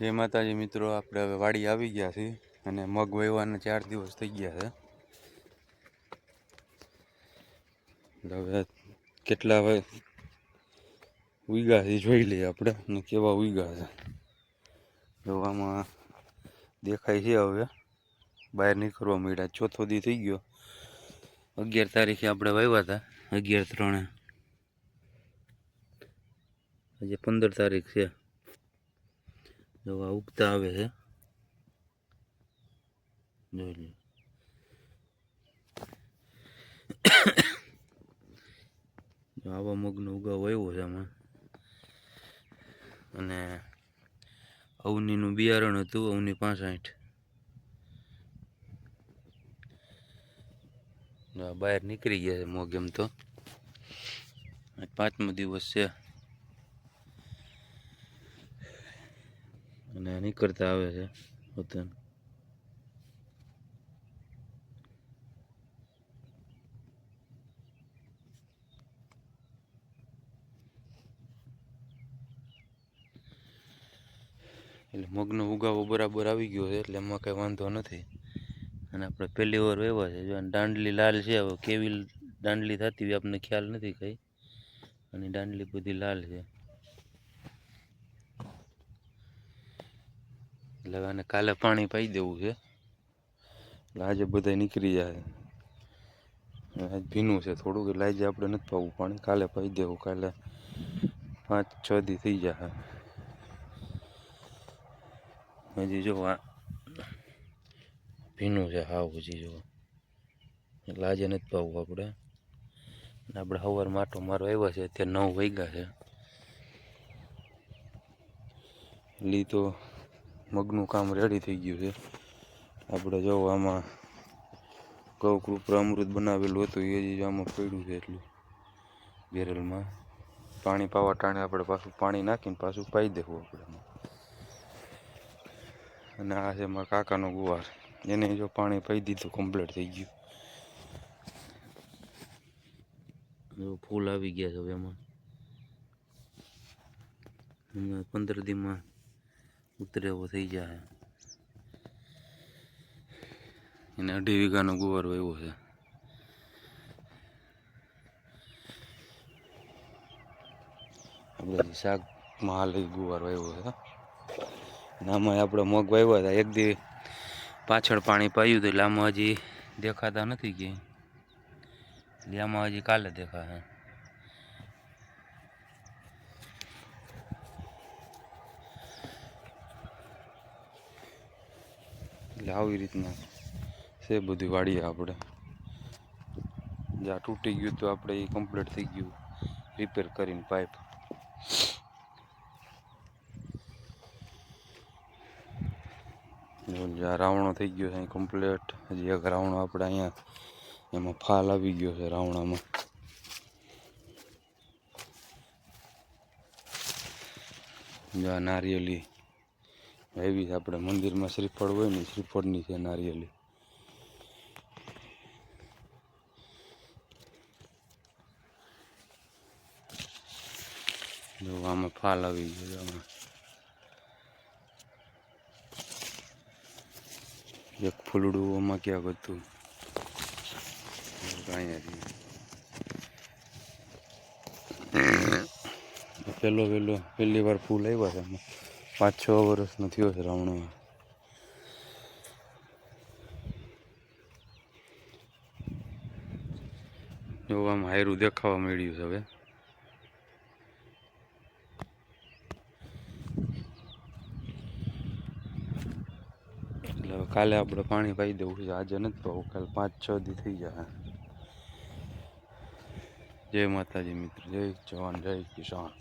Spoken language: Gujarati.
જય માતાજી મિત્રો, આપણે હવે વાડી આવી ગયા છીએ અને મગ વાવવાના ચાર દિવસ થઈ ગયા છે. હવે કેટલા હવે ઉગ્યા છે જોઈ લઈએ આપણે અને કેવા ઉગ્યા છે. જોવામાં દેખાય છે હવે. બહાર નીકળવા મળ્યા ચોથો દી થઈ ગયો. અગિયાર તારીખે આપણે વાવ્યા હતા અગિયાર ત્રણે. આજે પંદર તારીખ છે. જો ઉગતા આવે છે જોઈ લો આવા મગનો ઉગાવ આવ્યો છે આમાં અને અવનીનું બિયારણ હતું અવની પાસઠ બહાર નીકળી ગયા છે મગ એમ તો પાંચમો દિવસ છે અને નીકળતા આવે છે વતન. એટલે મગનો ઉગાવો બરાબર આવી ગયો છે, એટલે એમાં કંઈ વાંધો નથી. અને આપણે પહેલી વાર એવા છે, જો દાંડલી લાલ છે, હવે કેવી દાંડલી થતી હોય આપણને ખ્યાલ નથી કંઈ. અને દાંડલી બધી લાલ છે. એટલે અને કાલે પાણી પાઈ દેવું છે. એટલે આજે બધા નીકળી જાય. આજ ભીનું છે થોડુંક, એટલે આજે આપણે નથી પાવું પાણી. કાલે પાઈ દેવું, કાલે પાંચ છ દી થઈ જાય હજી જો આ ભીનું છે હાવ હજી જો. એટલે આજે નથી પાવું આપણે. આપણે સવાર માટો મારો આવ્યા છે, અત્યારે નવ વાગ્યા છે. લીધો મગનું કામ રેડી થઈ ગયું છે. આપણે જો આમાં ગૌકૃપર અમૃત બનાવેલું હતું, એ જ આમાં પડ્યું છે એટલું બેરલમાં. પાણી પાવા ટાણે આપણે પાછું પાણી નાખીને પાછું પાઈ દેવું આપણે. અને આ છે મારા કાકાનો ગુવાર. એને જો પાણી પાઈ દીધું કમ્પ્લીટ થઈ ગયું. જો ફૂલ આવી ગયા છે હવે એમાં પંદર દીમાં ઉતરે એવો થઈ જાય. એને અઢી વીઘાનો ગુવાર વાવ્યો છે. આપણે શાકમાં હાલ ગુવાર વાવ્યો છે. અને આમાં આપણે મગ વાવ્યા હતા. એક દી પાછળ પાણી પાયું હતું એટલે આમાં હજી દેખાતા નથી કે આમાં હજી કાલે દેખાશે. એટલે આવી રીતના. છે બધી વાળીએ આપણે જ્યાં તૂટી ગયું તો આપણે એ કમ્પ્લીટ થઈ ગયું. રિપેર કરીને પાઇપ જ્યાં રાવણો થઈ ગયો છે અહીં કમ્પ્લીટ હજી એક રાવણો આપણે અહીંયા, એમાં ફાલ આવી ગયો છે રાવણામાં. જ્યાં નારિયેલી. એવી આપણે મંદિરમાં શ્રીફળ હોય ને, શ્રીફળની છે નારિયેલી. જો આમાં ફાલ આવી ગયો આમાં. એક ફૂલડું આમાં ક્યાંક હતું. પહેલો પહેલો પહેલી વાર ફૂલ આવ્યા છે પાંચ છ વર્ષનો થયો છે રાવણો જો આમ હાયરું દેખાવા મળ્યું છે હવે. એટલે કાલે આપણે પાણી પાઈ દેવું છે. આજે નથી પાવું, કાલે પાંચ છ દી થઈ જાય જય માતાજી મિત્ર, જય જવાન, જય કિસાન.